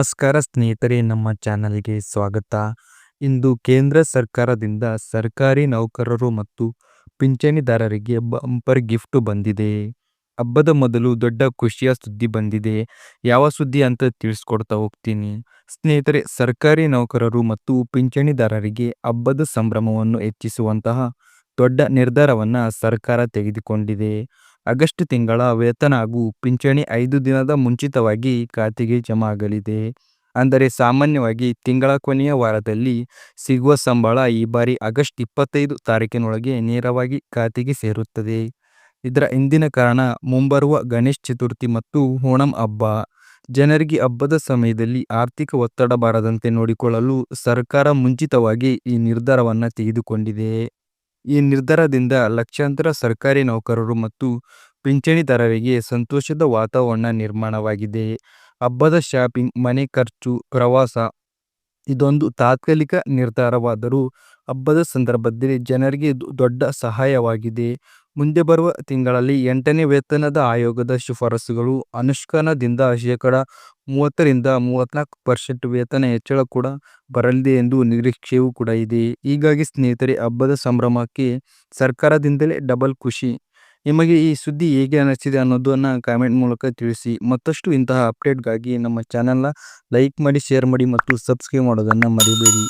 ನಮಸ್ಕಾರ ಸ್ನೇಹಿತರೆ, ನಮ್ಮ ಚಾನಲ್ಗೆ ಸ್ವಾಗತ. ಇಂದು ಕೇಂದ್ರ ಸರ್ಕಾರದಿಂದ ಸರ್ಕಾರಿ ನೌಕರರು ಮತ್ತು ಪಿಂಚಣಿದಾರರಿಗೆ ಬಂಪರ್ ಗಿಫ್ಟ್ ಬಂದಿದೆ. ಹಬ್ಬದ ಮೊದಲು ದೊಡ್ಡ ಖುಷಿಯ ಸುದ್ದಿ ಬಂದಿದೆ. ಯಾವ ಸುದ್ದಿ ಅಂತ ತಿಳಿಸ್ಕೊಡ್ತಾ ಹೋಗ್ತೀನಿ. ಸ್ನೇಹಿತರೆ, ಸರ್ಕಾರಿ ನೌಕರರು ಮತ್ತು ಪಿಂಚಣಿದಾರರಿಗೆ ಹಬ್ಬದ ಸಂಭ್ರಮವನ್ನು ಹೆಚ್ಚಿಸುವಂತಹ ದೊಡ್ಡ ನಿರ್ಧಾರವನ್ನು ಸರ್ಕಾರ ತೆಗೆದುಕೊಂಡಿದೆ. ಆಗಸ್ಟ್ ತಿಂಗಳ ವೇತನ ಹಾಗೂ ಪಿಂಚಣಿ ಐದು ದಿನದ ಮುಂಚಿತವಾಗಿ ಖಾತೆಗೆ ಜಮಾ ಆಗಲಿದೆ. ಅಂದರೆ ಸಾಮಾನ್ಯವಾಗಿ ತಿಂಗಳ ಕೊನೆಯ ವಾರದಲ್ಲಿ ಸಿಗುವ ಸಂಬಳ ಈ ಬಾರಿ ಆಗಸ್ಟ್ ಇಪ್ಪತ್ತೈದು ತಾರೀಕಿನೊಳಗೆ ನೇರವಾಗಿ ಖಾತೆಗೆ ಸೇರುತ್ತದೆ. ಇದರ ಹಿಂದಿನ ಕಾರಣ ಮುಂಬರುವ ಗಣೇಶ್ ಚತುರ್ಥಿ ಮತ್ತು ಓಣಂ ಹಬ್ಬ. ಜನರಿಗೆ ಹಬ್ಬದ ಸಮಯದಲ್ಲಿ ಆರ್ಥಿಕ ಒತ್ತಡ ಬಾರದಂತೆ ನೋಡಿಕೊಳ್ಳಲು ಸರ್ಕಾರ ಮುಂಚಿತವಾಗಿ ಈ ನಿರ್ಧಾರವನ್ನು ತೆಗೆದುಕೊಂಡಿದೆ. ಈ ನಿರ್ಧಾರದಿಂದ ಲಕ್ಷಾಂತರ ಸರ್ಕಾರಿ ನೌಕರರು ಮತ್ತು ಪಿಂಚಣಿದಾರರಿಗೆ ಸಂತೋಷದ ವಾತಾವರಣ ನಿರ್ಮಾಣವಾಗಿದೆ. ಹಬ್ಬದ ಶಾಪಿಂಗ್, ಮನೆ ಖರ್ಚು, ಪ್ರವಾಸ ಇದೊಂದು ತಾತ್ಕಾಲಿಕ ನಿರ್ಧಾರವಾದರೂ ಹಬ್ಬದ ಸಂದರ್ಭದಲ್ಲಿ ಜನರಿಗೆ ದೊಡ್ಡ ಸಹಾಯವಾಗಿದೆ. ಮುಂದೆ ಬರುವ ತಿಂಗಳಲ್ಲಿ ಎಂಟನೇ ವೇತನದ ಆಯೋಗದ ಶಿಫಾರಸುಗಳು ಅನುಷ್ಠಾನದಿಂದ ಶೇಕಡ ಮೂವತ್ತರಿಂದ ಮೂವತ್ತ್ನಾಲ್ಕು ಪರ್ಸೆಂಟ್ ವೇತನ ಹೆಚ್ಚಳ ಕೂಡ ಬರಲಿದೆ ಎಂದು ನಿರೀಕ್ಷೆಯೂ ಕೂಡ ಇದೆ. ಹೀಗಾಗಿ ಸ್ನೇಹಿತರೆ, ಹಬ್ಬದ ಸಂಭ್ರಮಕ್ಕೆ ಸರ್ಕಾರದಿಂದಲೇ ಡಬಲ್ ಖುಷಿ ನಿಮಗೆ ಈ ಸುದ್ದಿ ಹೇಗೆ ಅನಿಸಿದೆ ಅನ್ನೋದನ್ನು ಕಾಮೆಂಟ್ ಮೂಲಕ ತಿಳಿಸಿ. ಮತ್ತಷ್ಟು ಇಂತಹ ಅಪ್ಡೇಟ್ಗಾಗಿ ನಮ್ಮ ಚಾನಲ್ನ ಲೈಕ್ ಮಾಡಿ ಶೇರ್ ಮಾಡಿ ಮತ್ತು ಸಬ್ಸ್ಕ್ರೈಬ್ ಮಾಡೋದನ್ನು ಮರಿಬೇಡಿ.